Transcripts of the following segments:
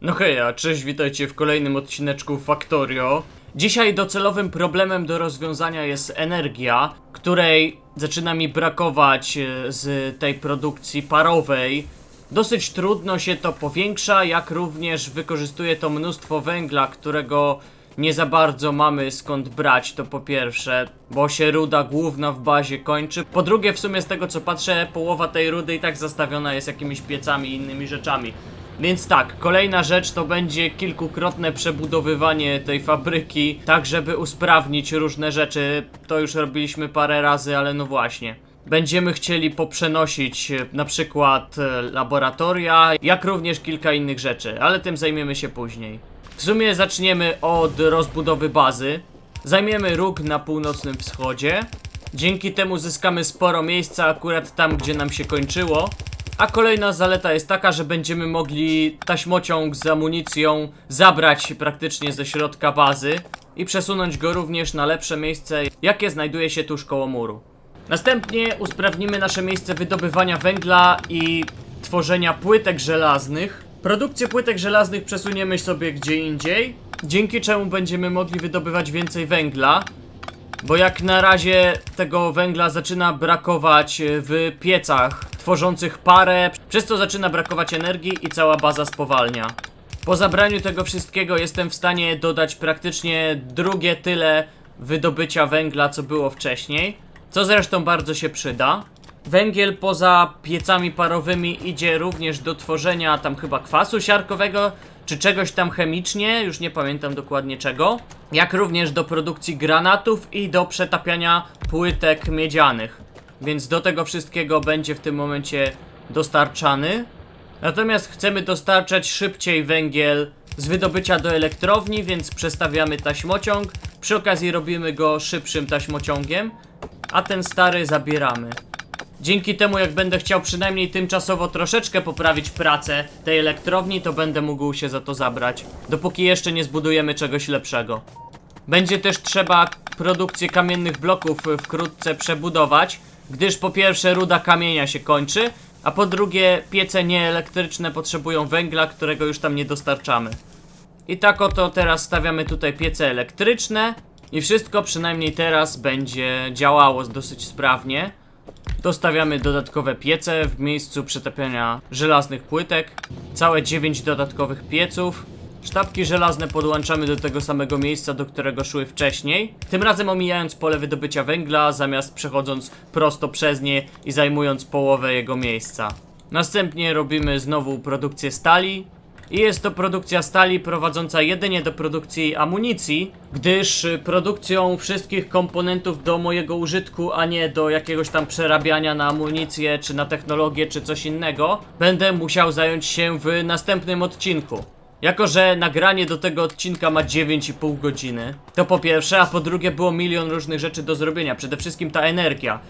No hej, a cześć, witajcie w kolejnym odcineczku Factorio. Dzisiaj docelowym problemem do rozwiązania jest energia, której zaczyna mi brakować e, z tej produkcji parowej. Dosyć trudno się to powiększa, jak również wykorzystuje to mnóstwo węgla, którego nie za bardzo mamy skąd brać, to po pierwsze, bo się ruda główna w bazie kończy. Po drugie, w sumie z tego co patrzę, połowa tej rudy i tak zastawiona jest jakimiś piecami i innymi rzeczami. Więc tak, kolejna rzecz to będzie kilkukrotne przebudowywanie tej fabryki, tak żeby usprawnić różne rzeczy. To już robiliśmy parę razy, ale no właśnie. Będziemy chcieli poprzenosić e, na przykład e, laboratoria, jak również kilka innych rzeczy, ale tym zajmiemy się później. W sumie zaczniemy od rozbudowy bazy. Zajmiemy róg na północnym wschodzie. Dzięki temu zyskamy sporo miejsca akurat tam, gdzie nam się kończyło. A kolejna zaleta jest taka, że będziemy mogli taśmociąg z amunicją zabrać praktycznie ze środka bazy i przesunąć go również na lepsze miejsce, jakie znajduje się tuż koło muru. Następnie usprawnimy nasze miejsce wydobywania węgla i tworzenia płytek żelaznych. Produkcję płytek żelaznych przesuniemy sobie gdzie indziej, dzięki czemu będziemy mogli wydobywać więcej węgla. Bo jak na razie tego węgla zaczyna brakować w piecach tworzących parę, przez co zaczyna brakować energii i cała baza spowalnia. Po zabraniu tego wszystkiego jestem w stanie dodać praktycznie drugie tyle wydobycia węgla, co było wcześniej, co zresztą bardzo się przyda. Węgiel poza piecami parowymi idzie również do tworzenia tam chyba kwasu siarkowego, czy czegoś tam chemicznie, już nie pamiętam dokładnie czego. Jak również do produkcji granatów i do przetapiania płytek miedzianych. Więc do tego wszystkiego będzie w tym momencie dostarczany. Natomiast chcemy dostarczać szybciej węgiel z wydobycia do elektrowni, więc przestawiamy taśmociąg. Przy okazji robimy go szybszym taśmociągiem, a ten stary zabieramy. Dzięki temu, jak będę chciał przynajmniej tymczasowo troszeczkę poprawić pracę tej elektrowni, to będę mógł się za to zabrać. Dopóki jeszcze nie zbudujemy czegoś lepszego. Będzie też trzeba produkcję kamiennych bloków wkrótce przebudować, gdyż po pierwsze ruda kamienia się kończy, a po drugie piece nieelektryczne potrzebują węgla, którego już tam nie dostarczamy. I tak oto teraz stawiamy tutaj piece elektryczne i wszystko przynajmniej teraz będzie działało dosyć sprawnie. Dostawiamy dodatkowe piece w miejscu przetapiania żelaznych płytek. Całe 9 dodatkowych pieców. Sztabki żelazne podłączamy do tego samego miejsca, do którego szły wcześniej. Tym razem omijając pole wydobycia węgla, zamiast przechodząc prosto przez nie i zajmując połowę jego miejsca. Następnie robimy znowu produkcję stali. I jest to produkcja stali prowadząca jedynie do produkcji amunicji, gdyż produkcją wszystkich komponentów do mojego użytku, a nie do jakiegoś tam przerabiania na amunicję, czy na technologię, czy coś innego, będę musiał zająć się w następnym odcinku. Jako, że nagranie do tego odcinka ma 9,5 godziny, to po pierwsze, a po drugie było milion różnych rzeczy do zrobienia, przede wszystkim ta energia.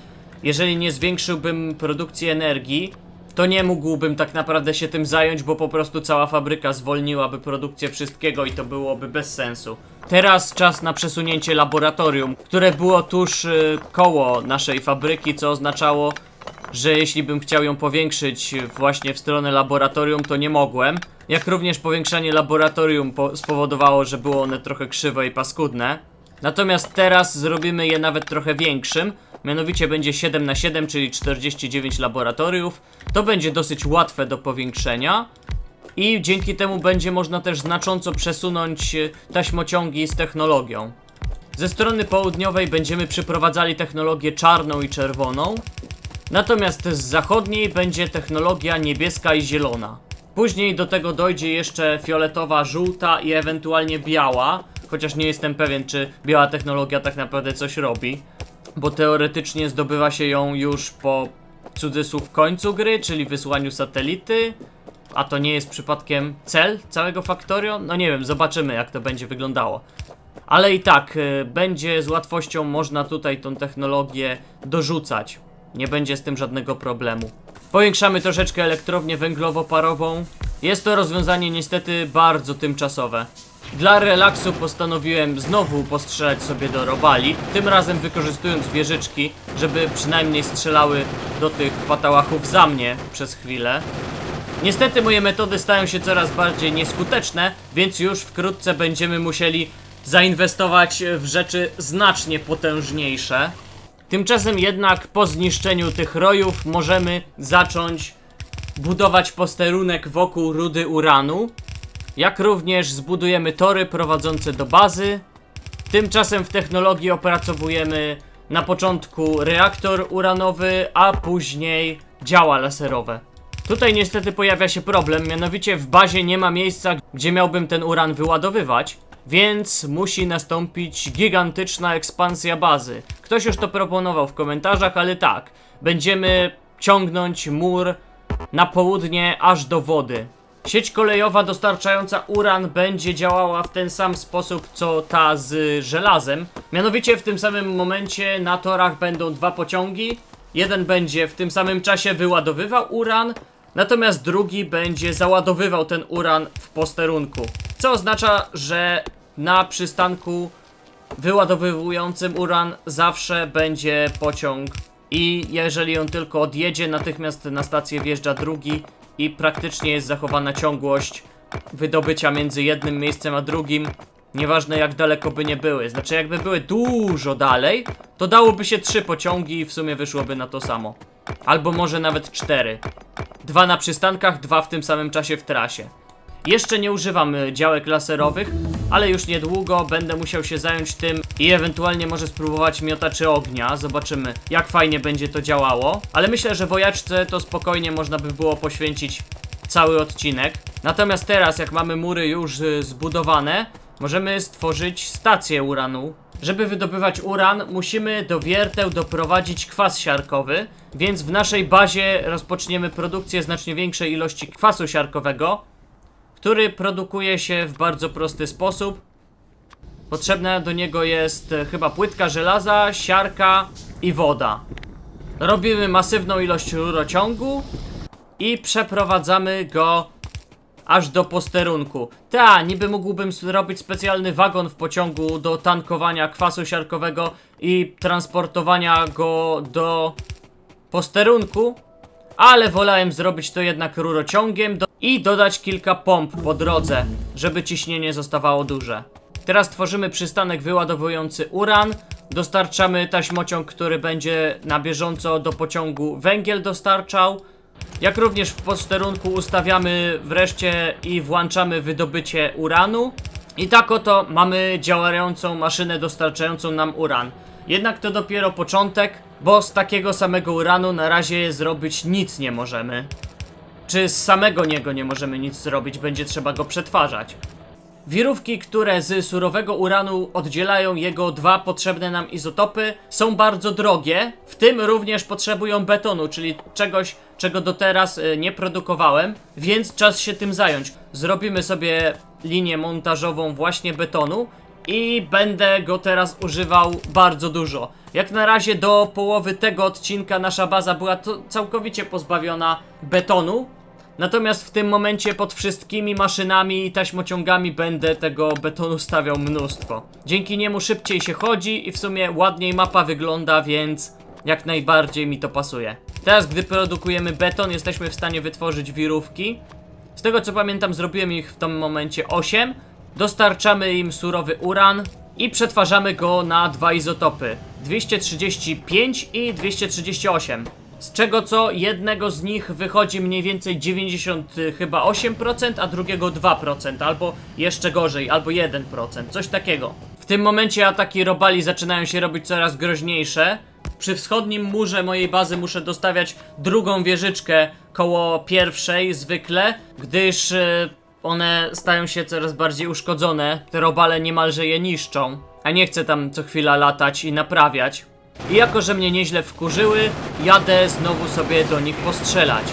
Jeżeli nie zwiększyłbym produkcji energii, to nie mógłbym tak naprawdę się tym zająć, bo po prostu cała fabryka zwolniłaby produkcję wszystkiego i to byłoby bez sensu. Teraz czas na przesunięcie laboratorium, które było tuż y, koło naszej fabryki, co oznaczało, że jeśli bym chciał ją powiększyć właśnie w stronę laboratorium, to nie mogłem. Jak również powiększanie laboratorium po spowodowało, że było one trochę krzywe i paskudne. Natomiast teraz zrobimy je nawet trochę większym. Mianowicie będzie 7 na 7 czyli 49 laboratoriów. To będzie dosyć łatwe do powiększenia. I dzięki temu będzie można też znacząco przesunąć e, taśmociągi z technologią. Ze strony południowej będziemy przyprowadzali technologię czarną i czerwoną. Natomiast z zachodniej będzie technologia niebieska i zielona. Później do tego dojdzie jeszcze fioletowa, żółta i ewentualnie biała. Chociaż nie jestem pewien, czy biała technologia tak naprawdę coś robi. Bo teoretycznie zdobywa się ją już po cudzysłów końcu gry, czyli wysłaniu satelity. A to nie jest przypadkiem cel całego Factorio? No nie wiem, zobaczymy jak to będzie wyglądało. Ale i tak, y, będzie z łatwością można tutaj tą technologię dorzucać. Nie będzie z tym żadnego problemu. Powiększamy troszeczkę elektrownię węglowo-parową. Jest to rozwiązanie niestety bardzo tymczasowe. Dla relaksu postanowiłem znowu postrzelać sobie do robali, tym razem wykorzystując wieżyczki, żeby przynajmniej strzelały do tych patałachów za mnie przez chwilę. Niestety moje metody stają się coraz bardziej nieskuteczne, więc już wkrótce będziemy musieli zainwestować w rzeczy znacznie potężniejsze. Tymczasem jednak po zniszczeniu tych rojów możemy zacząć budować posterunek wokół rudy uranu, jak również zbudujemy tory prowadzące do bazy. Tymczasem w technologii opracowujemy na początku reaktor uranowy, a później działa laserowe. Tutaj niestety pojawia się problem, mianowicie w bazie nie ma miejsca, gdzie miałbym ten uran wyładowywać, więc musi nastąpić gigantyczna ekspansja bazy. Ktoś już to proponował w komentarzach, ale tak, będziemy ciągnąć mur na południe aż do wody. Sieć kolejowa dostarczająca uran będzie działała w ten sam sposób co ta z żelazem. Mianowicie w tym samym momencie na torach będą dwa pociągi. Jeden będzie w tym samym czasie wyładowywał uran, natomiast drugi będzie załadowywał ten uran w posterunku. Co oznacza, że na przystanku wyładowywującym uran zawsze będzie pociąg i jeżeli on tylko odjedzie, natychmiast na stację wjeżdża drugi i praktycznie jest zachowana ciągłość wydobycia między jednym miejscem a drugim. Nieważne jak daleko by nie były. Znaczy jakby były dużo dalej, to dałoby się trzy pociągi i w sumie wyszłoby na to samo. Albo może nawet cztery. Dwa na przystankach, dwa w tym samym czasie w trasie. Jeszcze nie używam y, działek laserowych, ale już niedługo będę musiał się zająć tym i ewentualnie może spróbować miotaczy ognia. Zobaczymy, jak fajnie będzie to działało. Ale myślę, że wojaczce to spokojnie można by było poświęcić cały odcinek. Natomiast teraz, jak mamy mury już y, zbudowane, możemy stworzyć stację uranu. Żeby wydobywać uran, musimy do wierteł doprowadzić kwas siarkowy, więc w naszej bazie rozpoczniemy produkcję znacznie większej ilości kwasu siarkowego, który produkuje się w bardzo prosty sposób. Potrzebna do niego jest e, chyba płytka żelaza, siarka i woda. Robimy masywną ilość rurociągu i przeprowadzamy go aż do posterunku. Ta, niby mógłbym zrobić specjalny wagon w pociągu do tankowania kwasu siarkowego i transportowania go do posterunku, ale wolałem zrobić to jednak rurociągiem i dodać kilka pomp po drodze, żeby ciśnienie zostawało duże. Teraz tworzymy przystanek wyładowujący uran, dostarczamy taśmociąg, który będzie na bieżąco do pociągu węgiel dostarczał, jak również w posterunku ustawiamy wreszcie i włączamy wydobycie uranu. I tak oto mamy działającą maszynę dostarczającą nam uran. Jednak to dopiero początek, bo z takiego samego uranu na razie zrobić nic nie możemy. Czy z samego niego nie możemy nic zrobić, będzie trzeba go przetwarzać. Wirówki, które z surowego uranu oddzielają jego dwa potrzebne nam izotopy, są bardzo drogie, w tym również potrzebują betonu, czyli czegoś, czego do teraz y, nie produkowałem, więc czas się tym zająć. Zrobimy sobie linię montażową właśnie betonu i będę go teraz używał bardzo dużo. Jak na razie do połowy tego odcinka nasza baza była całkowicie pozbawiona betonu, Natomiast w tym momencie pod wszystkimi maszynami i taśmociągami będę tego betonu stawiał mnóstwo. Dzięki niemu szybciej się chodzi i w sumie ładniej mapa wygląda, więc jak najbardziej mi to pasuje. Teraz gdy produkujemy beton jesteśmy w stanie wytworzyć wirówki. Z tego co pamiętam zrobiłem ich w tym momencie 8. Dostarczamy im surowy uran i przetwarzamy go na dwa izotopy. 235 i 238. Z czego co jednego z nich wychodzi mniej więcej 90 y, chyba 8%, a drugiego 2%, albo jeszcze gorzej, albo 1%, coś takiego. W tym momencie ataki robali zaczynają się robić coraz groźniejsze. Przy wschodnim murze mojej bazy muszę dostawiać drugą wieżyczkę koło pierwszej zwykle, gdyż y, one stają się coraz bardziej uszkodzone. Te robale niemalże je niszczą, a nie chcę tam co chwila latać i naprawiać. I jako, że mnie nieźle wkurzyły, jadę znowu sobie do nich postrzelać.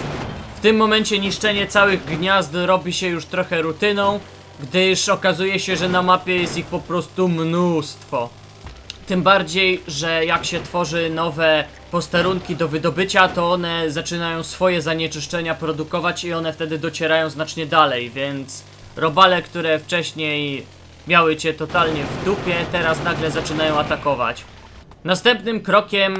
W tym momencie niszczenie całych gniazd robi się już trochę rutyną, gdyż okazuje się, że na mapie jest ich po prostu mnóstwo. Tym bardziej, że jak się tworzy nowe posterunki do wydobycia, to one zaczynają swoje zanieczyszczenia produkować i one wtedy docierają znacznie dalej, więc robale, które wcześniej miały cię totalnie w dupie, teraz nagle zaczynają atakować. Następnym krokiem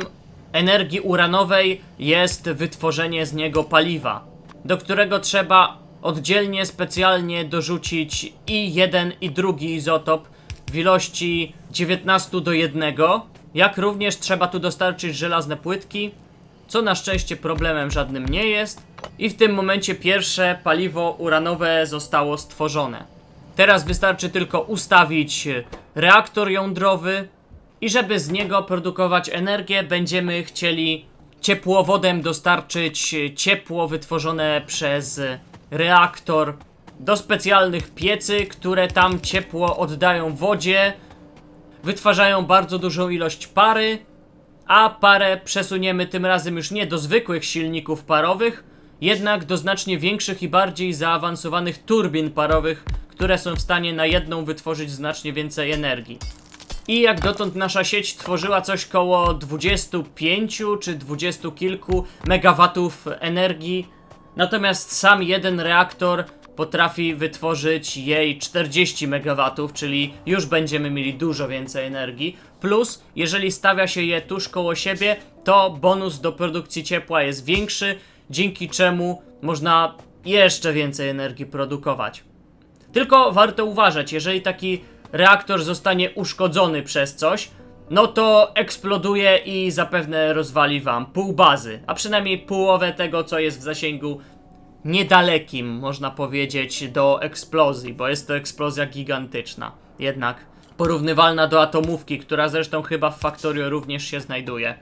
energii uranowej jest wytworzenie z niego paliwa. do którego trzeba oddzielnie, specjalnie dorzucić i jeden i drugi izotop w ilości 19 do 1. Jak również trzeba tu dostarczyć żelazne płytki, co na szczęście problemem żadnym nie jest. I w tym momencie pierwsze paliwo uranowe zostało stworzone. Teraz wystarczy tylko ustawić reaktor jądrowy i żeby z niego produkować energię, będziemy chcieli ciepłowodem dostarczyć ciepło wytworzone przez reaktor do specjalnych piecy, które tam ciepło oddają wodzie, wytwarzają bardzo dużą ilość pary, a parę przesuniemy tym razem już nie do zwykłych silników parowych, jednak do znacznie większych i bardziej zaawansowanych turbin parowych, które są w stanie na jedną wytworzyć znacznie więcej energii. I jak dotąd nasza sieć tworzyła coś koło 25 czy 20 kilku megawatów energii, natomiast sam jeden reaktor potrafi wytworzyć jej 40 megawatów, czyli już będziemy mieli dużo więcej energii. Plus, jeżeli stawia się je tuż koło siebie, to bonus do produkcji ciepła jest większy, dzięki czemu można jeszcze więcej energii produkować. Tylko warto uważać, jeżeli taki reaktor zostanie uszkodzony przez coś, no to eksploduje i zapewne rozwali wam pół bazy, a przynajmniej połowę tego, co jest w zasięgu niedalekim, można powiedzieć, do eksplozji, bo jest to eksplozja gigantyczna. Jednak porównywalna do atomówki, która zresztą chyba w Factorio również się znajduje.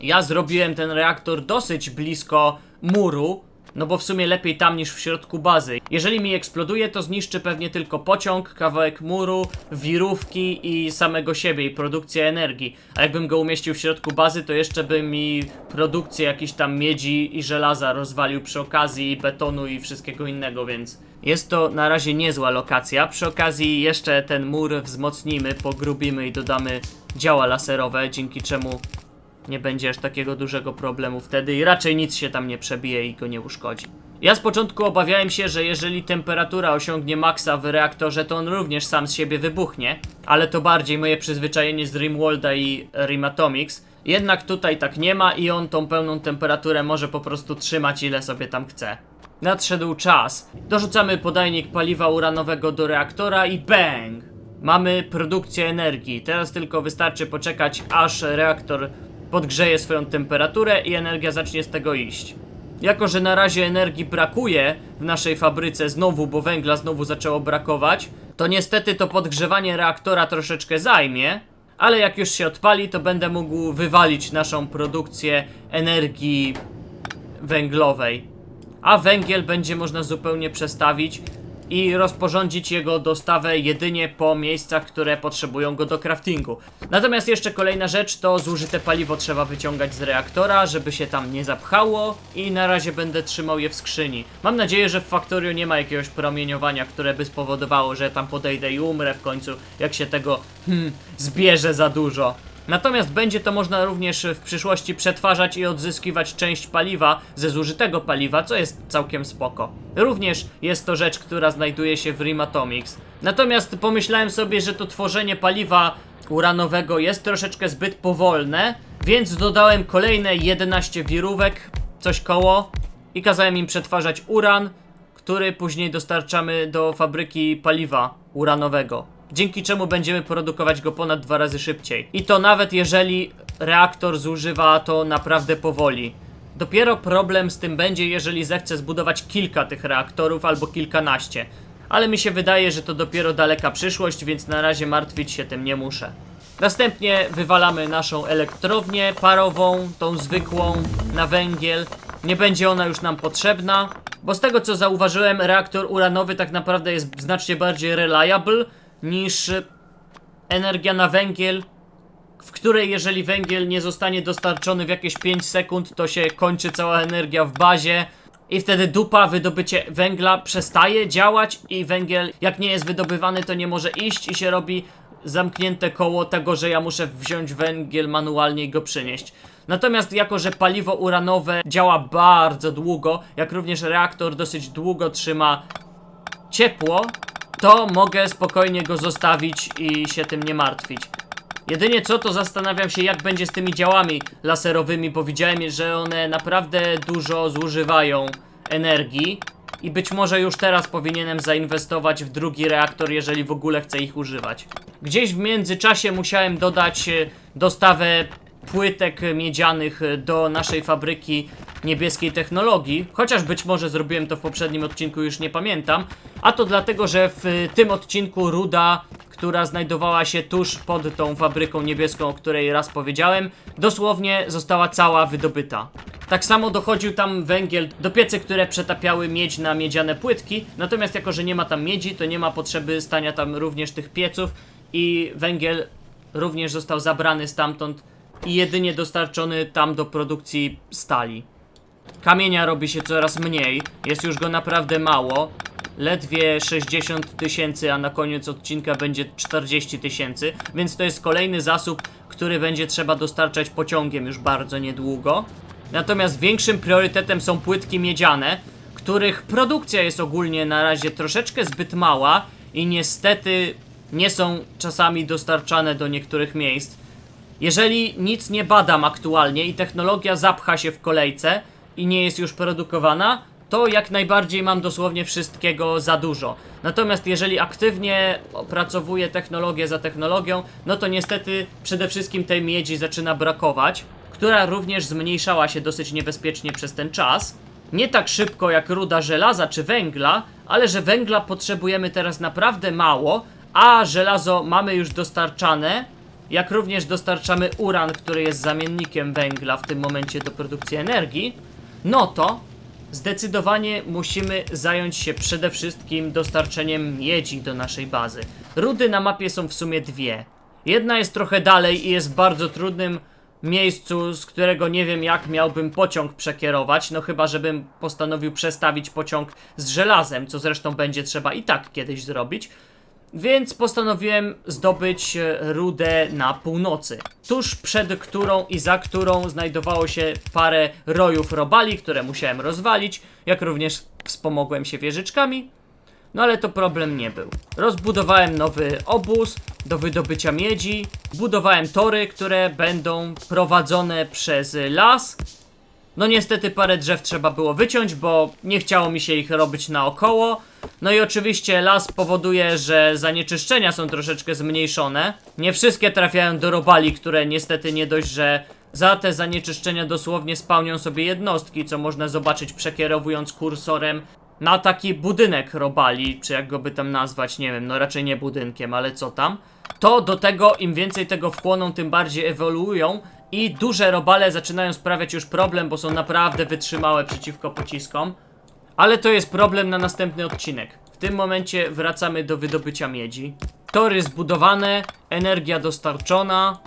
Ja zrobiłem ten reaktor dosyć blisko muru, no bo w sumie lepiej tam niż w środku bazy. Jeżeli mi eksploduje, to zniszczy pewnie tylko pociąg, kawałek muru, wirówki i samego siebie i produkcję energii. A jakbym go umieścił w środku bazy, to jeszcze by mi produkcję jakiejś tam miedzi i żelaza rozwalił przy okazji i betonu i wszystkiego innego, więc jest to na razie niezła lokacja. Przy okazji jeszcze ten mur wzmocnimy, pogrubimy i dodamy działa laserowe, dzięki czemu nie będzie aż takiego dużego problemu wtedy i raczej nic się tam nie przebije i go nie uszkodzi. Ja z początku obawiałem się, że jeżeli temperatura osiągnie maksa w reaktorze, to on również sam z siebie wybuchnie, ale to bardziej moje przyzwyczajenie z Rimwolda i Rimatomics. Jednak tutaj tak nie ma i on tą pełną temperaturę może po prostu trzymać ile sobie tam chce. Nadszedł czas. Dorzucamy podajnik paliwa uranowego do reaktora i bang! Mamy produkcję energii. Teraz tylko wystarczy poczekać, aż reaktor podgrzeje swoją temperaturę i energia zacznie z tego iść. Jako, że na razie energii brakuje w naszej fabryce znowu, bo węgla znowu zaczęło brakować, to niestety to podgrzewanie reaktora troszeczkę zajmie, ale jak już się odpali, to będę mógł wywalić naszą produkcję energii węglowej. A węgiel będzie można zupełnie przestawić i rozporządzić jego dostawę jedynie po miejscach, które potrzebują go do craftingu. Natomiast jeszcze kolejna rzecz to zużyte paliwo trzeba wyciągać z reaktora, żeby się tam nie zapchało i na razie będę trzymał je w skrzyni. Mam nadzieję, że w Factorio nie ma jakiegoś promieniowania, które by spowodowało, że tam podejdę i umrę w końcu, jak się tego hmm, zbierze za dużo. Natomiast będzie to można również w przyszłości przetwarzać i odzyskiwać część paliwa ze zużytego paliwa, co jest całkiem spoko. Również jest to rzecz, która znajduje się w Rimatomics. Natomiast pomyślałem sobie, że to tworzenie paliwa uranowego jest troszeczkę zbyt powolne, więc dodałem kolejne 11 wirówek, coś koło, i kazałem im przetwarzać uran, który później dostarczamy do fabryki paliwa uranowego. Dzięki czemu będziemy produkować go ponad dwa razy szybciej. I to nawet jeżeli reaktor zużywa to naprawdę powoli. Dopiero problem z tym będzie, jeżeli zechce zbudować kilka tych reaktorów albo kilkanaście. Ale mi się wydaje, że to dopiero daleka przyszłość, więc na razie martwić się tym nie muszę. Następnie wywalamy naszą elektrownię parową, tą zwykłą, na węgiel. Nie będzie ona już nam potrzebna, bo z tego co zauważyłem, reaktor uranowy tak naprawdę jest znacznie bardziej reliable niż energia na węgiel, w której jeżeli węgiel nie zostanie dostarczony w jakieś 5 sekund, to się kończy cała energia w bazie. I wtedy dupa, wydobycie węgla przestaje działać i węgiel jak nie jest wydobywany to nie może iść i się robi zamknięte koło tego, że ja muszę wziąć węgiel manualnie i go przynieść. Natomiast jako, że paliwo uranowe działa bardzo długo, jak również reaktor dosyć długo trzyma ciepło, to mogę spokojnie go zostawić i się tym nie martwić. Jedynie co, to zastanawiam się jak będzie z tymi działami laserowymi, bo widziałem, że one naprawdę dużo zużywają energii. I być może już teraz powinienem zainwestować w drugi reaktor, jeżeli w ogóle chcę ich używać. Gdzieś w międzyczasie musiałem dodać e, dostawę płytek miedzianych e, do naszej fabryki niebieskiej technologii, chociaż być może zrobiłem to w poprzednim odcinku, już nie pamiętam. A to dlatego, że w e, tym odcinku ruda, która znajdowała się tuż pod tą fabryką niebieską, o której raz powiedziałem, dosłownie została cała wydobyta. Tak samo dochodził tam węgiel do piecy, które przetapiały miedź na miedziane płytki, natomiast jako, że nie ma tam miedzi, to nie ma potrzeby stania tam również tych pieców i węgiel również został zabrany stamtąd i jedynie dostarczony tam do produkcji stali. Kamienia robi się coraz mniej, jest już go naprawdę mało. Ledwie 60 tysięcy, a na koniec odcinka będzie 40 tysięcy, więc to jest kolejny zasób, który będzie trzeba dostarczać pociągiem już bardzo niedługo. Natomiast większym priorytetem są płytki miedziane, których produkcja jest ogólnie na razie troszeczkę zbyt mała i niestety nie są czasami dostarczane do niektórych miejsc. Jeżeli nic nie badam aktualnie i technologia zapcha się w kolejce i nie jest już produkowana, to jak najbardziej mam dosłownie wszystkiego za dużo. Natomiast jeżeli aktywnie opracowuję technologię za technologią, no to niestety przede wszystkim tej miedzi zaczyna brakować, która również zmniejszała się dosyć niebezpiecznie przez ten czas. Nie tak szybko jak ruda żelaza czy węgla, ale że węgla potrzebujemy teraz naprawdę mało, a żelazo mamy już dostarczane, jak również dostarczamy uran, który jest zamiennikiem węgla w tym momencie do produkcji energii, no to zdecydowanie musimy zająć się przede wszystkim dostarczeniem miedzi do naszej bazy. Rudy na mapie są w sumie dwie. Jedna jest trochę dalej i jest w bardzo trudnym miejscu, z którego nie wiem jak miałbym pociąg przekierować, no chyba żebym postanowił przestawić pociąg z żelazem, co zresztą będzie trzeba i tak kiedyś zrobić. Więc postanowiłem zdobyć e, rudę na północy, tuż przed którą i za którą znajdowało się parę rojów robali, które musiałem rozwalić, jak również wspomogłem się wieżyczkami. No ale to problem nie był. Rozbudowałem nowy obóz do wydobycia miedzi, budowałem tory, które będą prowadzone przez las. No niestety parę drzew trzeba było wyciąć, bo nie chciało mi się ich robić naokoło. No i oczywiście las powoduje, że zanieczyszczenia są troszeczkę zmniejszone. Nie wszystkie trafiają do robali, które niestety nie dość, że za te zanieczyszczenia dosłownie spełnią sobie jednostki, co można zobaczyć przekierowując kursorem na taki budynek robali, czy jak go by tam nazwać, nie wiem, no raczej nie budynkiem, ale co tam. To do tego im więcej tego wchłoną, tym bardziej ewoluują i duże robale zaczynają sprawiać już problem, bo są naprawdę wytrzymałe przeciwko pociskom. Ale to jest problem na następny odcinek. W tym momencie wracamy do wydobycia miedzi. Tory zbudowane, energia dostarczona.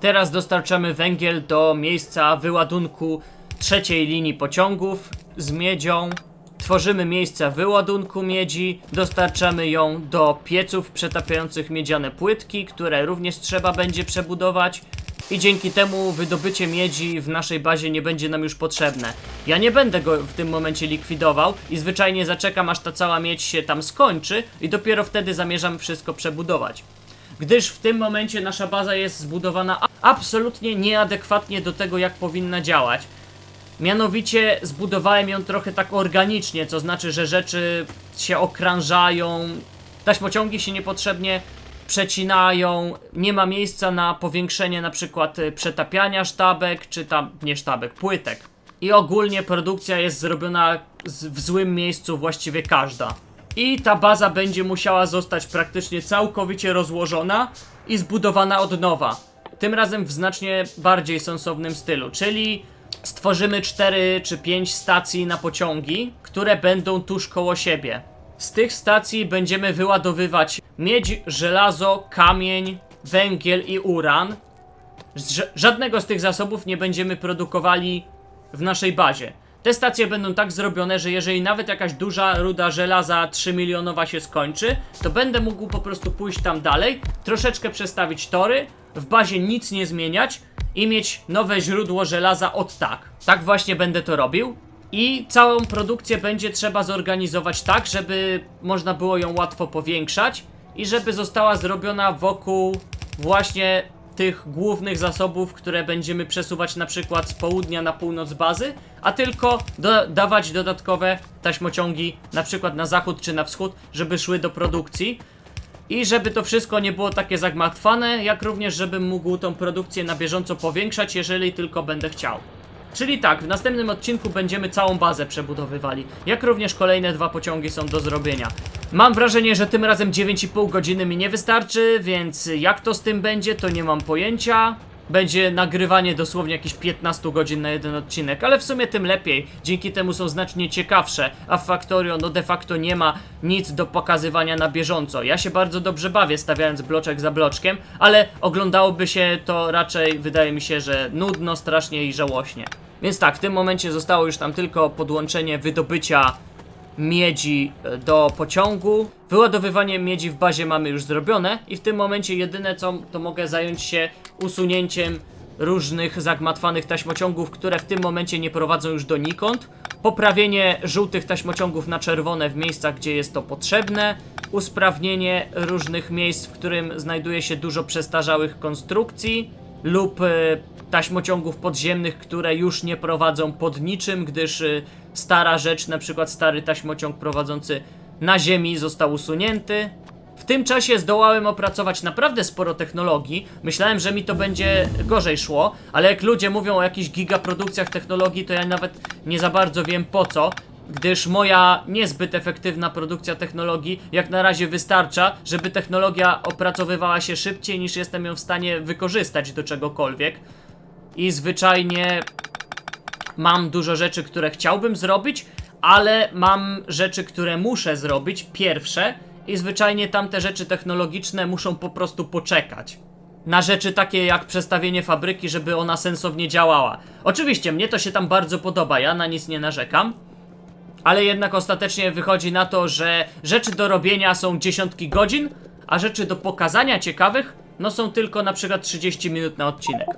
Teraz dostarczamy węgiel do miejsca wyładunku trzeciej linii pociągów z miedzią. Tworzymy miejsca wyładunku miedzi, dostarczamy ją do pieców przetapiających miedziane płytki, które również trzeba będzie przebudować. I dzięki temu wydobycie miedzi w naszej bazie nie będzie nam już potrzebne. Ja nie będę go w tym momencie likwidował i zwyczajnie zaczekam aż ta cała miedź się tam skończy i dopiero wtedy zamierzam wszystko przebudować. Gdyż w tym momencie nasza baza jest zbudowana absolutnie nieadekwatnie do tego jak powinna działać. Mianowicie zbudowałem ją trochę tak organicznie, co znaczy, że rzeczy się okrążają, taśmociągi się niepotrzebnie przecinają, nie ma miejsca na powiększenie na przykład y, przetapiania sztabek, czy tam, nie sztabek, płytek. I ogólnie produkcja jest zrobiona w złym miejscu właściwie każda. I ta baza będzie musiała zostać praktycznie całkowicie rozłożona i zbudowana od nowa. Tym razem w znacznie bardziej sensownym stylu, czyli stworzymy 4 czy 5 stacji na pociągi, które będą tuż koło siebie. Z tych stacji będziemy wyładowywać miedź, żelazo, kamień, węgiel i uran. Żadnego z tych zasobów nie będziemy produkowali w naszej bazie. Te stacje będą tak zrobione, że jeżeli nawet jakaś duża ruda żelaza 3 milionowa się skończy, to będę mógł po prostu pójść tam dalej, troszeczkę przestawić tory, w bazie nic nie zmieniać i mieć nowe źródło żelaza od tak. Tak właśnie będę to robił. I całą produkcję będzie trzeba zorganizować tak, żeby można było ją łatwo powiększać i żeby została zrobiona wokół właśnie tych głównych zasobów, które będziemy przesuwać na przykład z południa na północ bazy, a tylko do, dawać dodatkowe taśmociągi na przykład na zachód czy na wschód, żeby szły do produkcji. I żeby to wszystko nie było takie zagmatwane, jak również żebym mógł tą produkcję na bieżąco powiększać, jeżeli tylko będę chciał. Czyli tak, w następnym odcinku będziemy całą bazę przebudowywali, jak również kolejne dwa pociągi są do zrobienia. Mam wrażenie, że tym razem 9,5 godziny mi nie wystarczy, więc jak to z tym będzie, to nie mam pojęcia. Będzie nagrywanie dosłownie jakieś 15 godzin na jeden odcinek, ale w sumie tym lepiej. Dzięki temu są znacznie ciekawsze, a w Factorio no de facto nie ma nic do pokazywania na bieżąco. Ja się bardzo dobrze bawię stawiając bloczek za bloczkiem, ale oglądałoby się to raczej, wydaje mi się, że nudno, strasznie i żałośnie. Więc tak, w tym momencie zostało już tam tylko podłączenie wydobycia miedzi e, do pociągu. Wyładowywanie miedzi w bazie mamy już zrobione i w tym momencie jedyne co to mogę zająć się usunięciem różnych zagmatwanych taśmociągów, które w tym momencie nie prowadzą już donikąd. Poprawienie żółtych taśmociągów na czerwone w miejscach, gdzie jest to potrzebne. Usprawnienie różnych miejsc, w którym znajduje się dużo przestarzałych konstrukcji lub e, taśmociągów podziemnych, które już nie prowadzą pod niczym, gdyż e, stara rzecz, na przykład stary taśmociąg prowadzący na ziemi został usunięty. W tym czasie zdołałem opracować naprawdę sporo technologii. Myślałem, że mi to będzie gorzej szło, ale jak ludzie mówią o jakichś gigaprodukcjach technologii, to ja nawet nie za bardzo wiem po co, gdyż moja niezbyt efektywna produkcja technologii jak na razie wystarcza, żeby technologia opracowywała się szybciej niż jestem ją w stanie wykorzystać do czegokolwiek. I zwyczajnie mam dużo rzeczy, które chciałbym zrobić, ale mam rzeczy, które muszę zrobić pierwsze i zwyczajnie tamte rzeczy technologiczne muszą po prostu poczekać. Na rzeczy takie jak przestawienie fabryki, żeby ona sensownie działała. Oczywiście mnie to się tam bardzo podoba, ja na nic nie narzekam. Ale jednak ostatecznie wychodzi na to, że rzeczy do robienia są dziesiątki godzin, a rzeczy do pokazania ciekawych, no są tylko na przykład 30 minut na odcinek.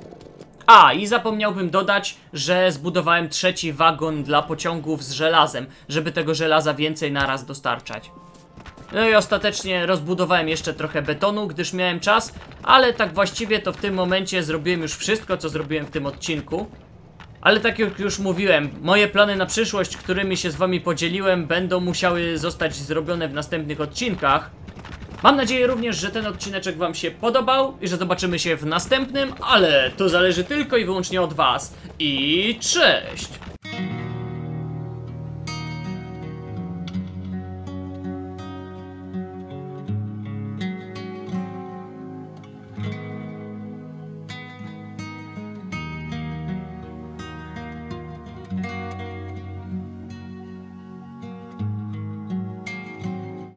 A, i zapomniałbym dodać, że zbudowałem trzeci wagon dla pociągów z żelazem, żeby tego żelaza więcej naraz dostarczać. No i ostatecznie rozbudowałem jeszcze trochę betonu, gdyż miałem czas, ale tak właściwie to w tym momencie zrobiłem już wszystko, co zrobiłem w tym odcinku. Ale tak jak już mówiłem, moje plany na przyszłość, którymi się z wami podzieliłem, będą musiały zostać zrobione w następnych odcinkach. Mam nadzieję również, że ten odcineczek wam się podobał i że zobaczymy się w następnym, ale to zależy tylko i wyłącznie od was. I cześć!